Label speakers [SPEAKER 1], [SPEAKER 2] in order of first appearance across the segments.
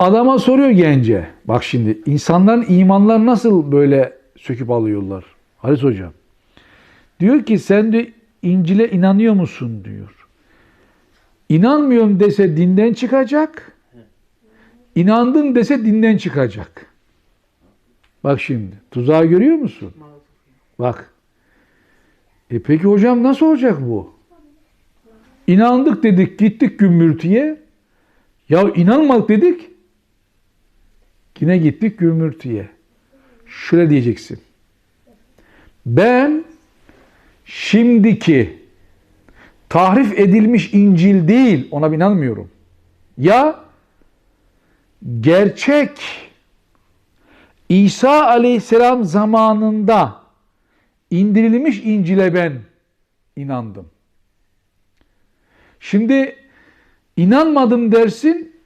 [SPEAKER 1] Adama soruyor gence. Bak şimdi insanların imanlar nasıl böyle söküp alıyorlar? Halis hocam. Diyor ki sen de İncil'e inanıyor musun diyor. İnanmıyorum dese dinden çıkacak. İnandım dese dinden çıkacak. Bak şimdi tuzağı görüyor musun? Bak. E peki hocam nasıl olacak bu? İnandık dedik gittik gümbürtüye. Ya inanmadık dedik. Yine gittik gümbürtüye. Şöyle diyeceksin. Ben şimdiki tahrif edilmiş İncil değil ona inanmıyorum. Ya gerçek İsa aleyhisselam zamanında indirilmiş İncil'e ben inandım. Şimdi inanmadım dersin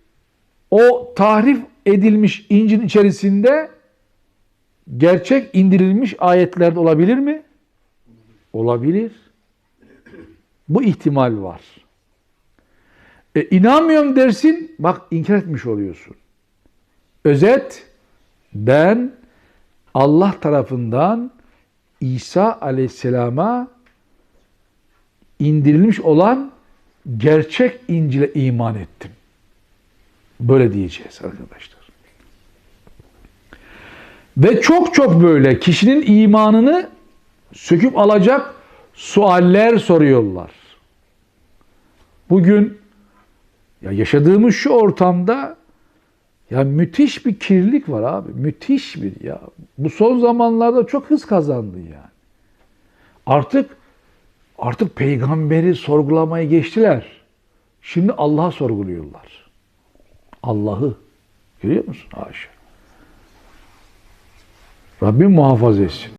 [SPEAKER 1] o tahrif edilmiş İncil'in içerisinde gerçek indirilmiş ayetlerde olabilir mi? Olabilir. Bu ihtimal var. E, inanmıyorum dersin, bak inkar etmiş oluyorsun. Özet, ben Allah tarafından İsa aleyhisselama indirilmiş olan gerçek İncil'e iman ettim. Böyle diyeceğiz arkadaşlar. Ve çok çok böyle kişinin imanını söküp alacak sualler soruyorlar. Bugün ya yaşadığımız şu ortamda ya müthiş bir kirlilik var abi. Müthiş bir ya. Bu son zamanlarda çok hız kazandı yani. Artık artık peygamberi sorgulamaya geçtiler. Şimdi Allah'ı sorguluyorlar. Allah'ı. Görüyor musun? Haşa. Rabbim muhafaza etsin.